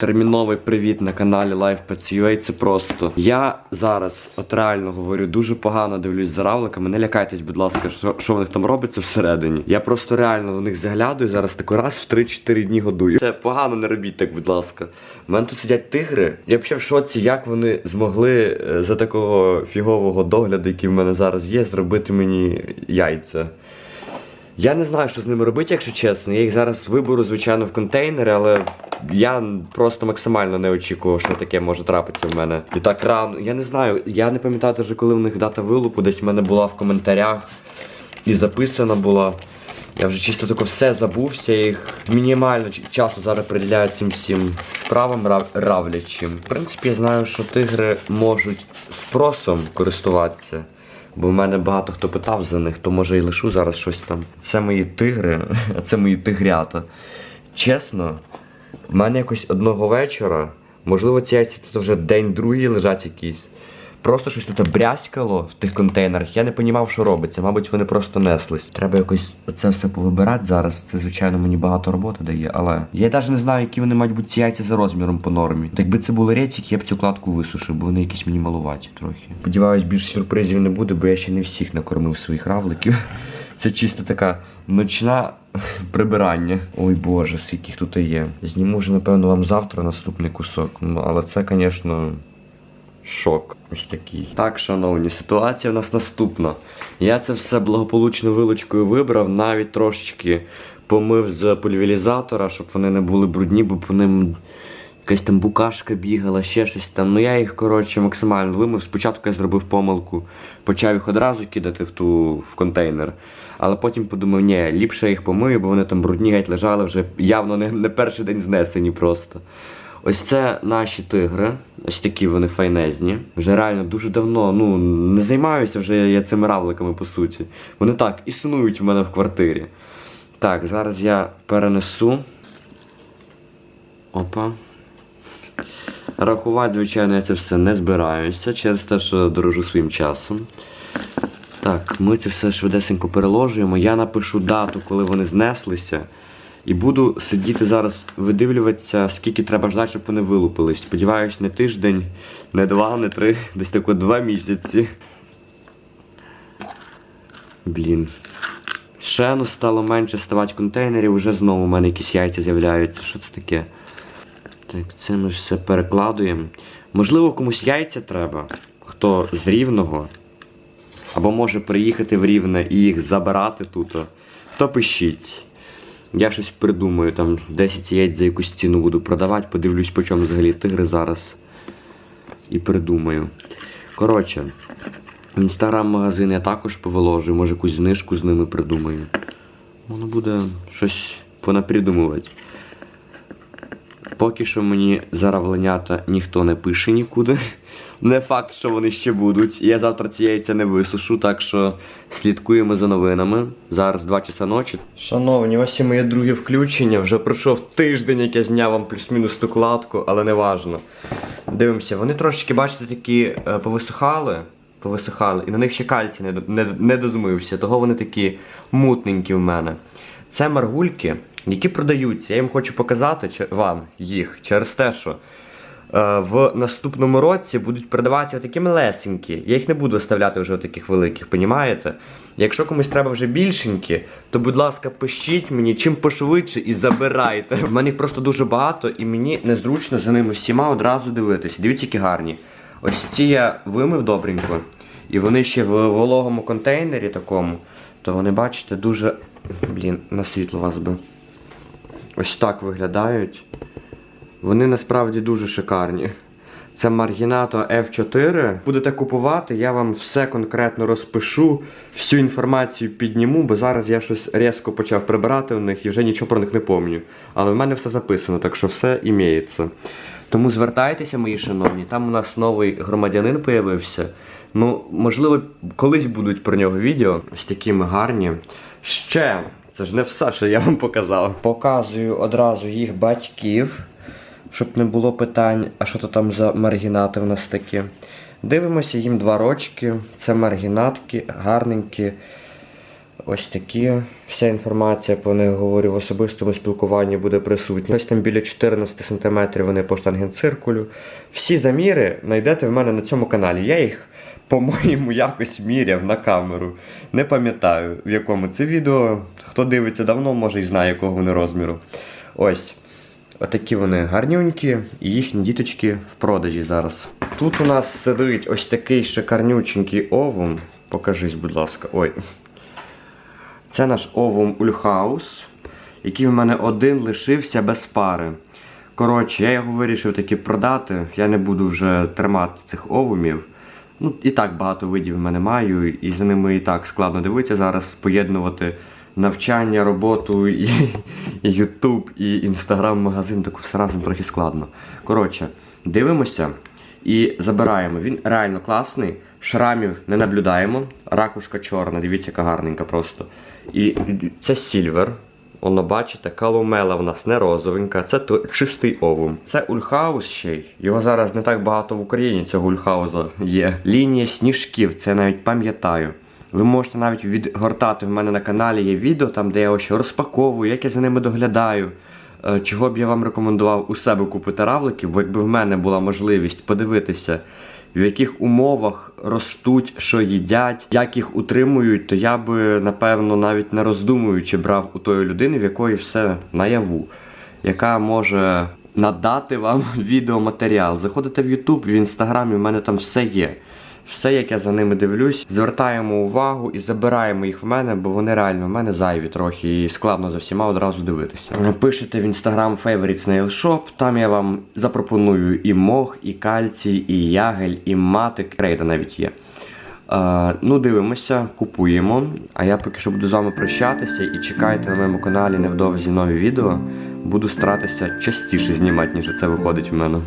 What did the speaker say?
Терміновий привіт на каналі Live PCUA. Це просто. Я зараз, от реально говорю, дуже погано дивлюсь за равликами. Не лякайтесь, будь ласка, що, що в них там робиться всередині. Я просто реально в них заглядую зараз тако раз в 3-4 дні годую. Це погано не робіть так, будь ласка. У мене тут сидять тигри. Я взагалі в шоці, як вони змогли е, за такого фігового догляду, який в мене зараз є, зробити мені яйця. Я не знаю, що з ними робити, якщо чесно. Я їх зараз виберу, звичайно, в контейнери, але я просто максимально не очікував, що таке може трапитися в мене. І так рано. Я не знаю, я не пам'ятаю даже, коли в них дата вилупу, десь в мене була в коментарях і записана була. Я вже чисто тако все забувся, їх мінімально часу зараз приділяю цим всім справам рав- равлячим. В принципі, я знаю, що тигри можуть спросом користуватися. Бо в мене багато хто питав за них, то може і лишу зараз щось там. Це мої тигри, а це мої тигрята. Чесно, в мене якось одного вечора, можливо, ці яйця тут вже день другий лежать якісь. Просто щось тут брязкало в тих контейнерах. Я не розумів, що робиться. Мабуть, вони просто неслись. Треба якось це все повибирати зараз. Це, звичайно, мені багато роботи дає, але я навіть не знаю, які вони мають бути ці яйця за розміром по нормі. Так це були рецики, я б цю кладку висушив, бо вони якісь мені малуваті трохи. Сподіваюсь, більше сюрпризів не буде, бо я ще не всіх накормив своїх равликів. Це чисто така ночна прибирання. Ой Боже, скільки їх тут є. Зніму вже, напевно, вам завтра наступний кусок. Ну, але це, звісно. Шок. Ось такий. Так, шановні, ситуація в нас наступна. Я це все благополучно вилочкою вибрав, навіть трошечки помив з пульверізатора, щоб вони не були брудні, бо по ним якась там букашка бігала, ще щось там. Ну я їх, коротше, максимально вимив. Спочатку я зробив помилку, почав їх одразу кидати в ту в контейнер. Але потім подумав, ні, ліпше я їх помию, бо вони там брудні геть лежали вже явно не, не перший день знесені просто. Ось це наші тигри. Ось такі вони файнезні. Вже реально дуже давно ну, не займаюся вже я цими равликами, по суті. Вони так існують в мене в квартирі. Так, зараз я перенесу. Опа. Рахувати, звичайно, я це все не збираюся через те, що дорожу своїм часом. Так, ми це все швидесенько переложуємо. Я напишу дату, коли вони знеслися. І буду сидіти зараз, видивлюватися, скільки треба ждати, щоб вони вилупились. Сподіваюсь, не тиждень, не два, не три, десь тако два місяці. Блін. Ще ну стало менше ставати контейнерів, вже знову в мене якісь яйця з'являються. Що це таке? Так, це ми все перекладуємо. Можливо, комусь яйця треба, хто з рівного. Або може приїхати в рівне і їх забирати тут. То пишіть. Я щось придумаю, там 10 яєць за якусь ціну буду продавати, подивлюсь, по чому взагалі тигри зараз. І придумаю. Коротше, інстаграм-магазин я також повиложу, може якусь знижку з ними придумаю. Воно буде щось понапридумувати. Поки що мені заравленята ніхто не пише нікуди. Не факт, що вони ще будуть. Я завтра ці яйця не висушу, так що слідкуємо за новинами. Зараз 2 часа ночі. Шановні, ось і моє друге включення. Вже пройшов тиждень, як я зняв вам плюс-мінус ту кладку, але не важно. Дивимося, вони трошечки, бачите, такі е, повисихали. Повисихали, і на них ще кальцій не, не, не дозмився, того вони такі мутненькі в мене. Це маргульки, які продаються. Я їм хочу показати вам їх через те, що е, в наступному році будуть продаватися такі малесенькі. Я їх не буду оставляти вже таких великих, понімаєте? Якщо комусь треба вже більшенькі, то будь ласка, пишіть мені чим пошвидше і забирайте. В мене їх просто дуже багато, і мені незручно за ними всіма одразу дивитися. Дивіться, які гарні. Ось ці я вимив добренько. І вони ще в вологому контейнері такому, то вони, бачите, дуже. Блін, на світло вас би. Ось так виглядають. Вони насправді дуже шикарні. Це Marginato F4. Будете купувати, я вам все конкретно розпишу, всю інформацію підніму, бо зараз я щось різко почав прибирати у них і вже нічого про них не пам'ятаю. Але в мене все записано, так що все імеється. Тому звертайтеся, мої шановні, там у нас новий громадянин появився. Ну, можливо, колись будуть про нього відео. Ось такі ми гарні. Ще, це ж не все, що я вам показав. Показую одразу їх батьків щоб не було питань, а що то там за маргінати в нас такі. Дивимося, їм два рочки. Це маргінатки, гарненькі. Ось такі. Вся інформація по них говорю в особистому спілкуванні буде присутня. Ось там біля 14 см вони по штангенциркулю. Всі заміри знайдете в мене на цьому каналі. Я їх, по-моєму, якось міряв на камеру. Не пам'ятаю, в якому це відео. Хто дивиться давно, може і знає, якого вони розміру. Ось. Отакі вони гарнюнькі, і їхні діточки в продажі зараз. Тут у нас сидить ось такий шикарнюченький овум. Покажись, будь ласка. Ой. Це наш овум Ульхаус, який в мене один лишився без пари. Коротше, я його вирішив таки продати. Я не буду вже тримати цих овумів. Ну, і так багато видів в мене маю, і за ними і так складно дивитися зараз, поєднувати навчання, роботу, і, Ютуб, і інстаграм-магазин, так все разом трохи складно. Коротше, дивимося і забираємо. Він реально класний, шрамів не наблюдаємо. Ракушка чорна, дивіться, яка гарненька просто. І це сільвер. Воно бачите, калумела в нас не розовенька, це чистий овум. Це ульхаус ще й. Його зараз не так багато в Україні цього ульхауза є. Лінія сніжків, це навіть пам'ятаю. Ви можете навіть відгортати в мене на каналі є відео, там де я ось розпаковую, як я за ними доглядаю. Е, Чого б я вам рекомендував у себе купити равликів, бо якби в мене була можливість подивитися, в яких умовах ростуть, що їдять, як їх утримують, то я би напевно навіть не роздумуючи брав у тої людини, в якої все наяву, яка може надати вам відеоматеріал. Заходите в YouTube, в інстаграмі, в мене там все є. Все, як я за ними дивлюсь, звертаємо увагу і забираємо їх в мене, бо вони реально в мене зайві трохи і складно за всіма одразу дивитися. Пишете в інстаграм Favorites Nail Shop, там я вам запропоную і мох, і кальцій, і ягель, і матик. Крейда навіть є. Е, ну, дивимося, купуємо. А я поки що буду з вами прощатися і чекайте на моєму каналі невдовзі нові відео. Буду старатися частіше знімати, ніж це виходить в мене.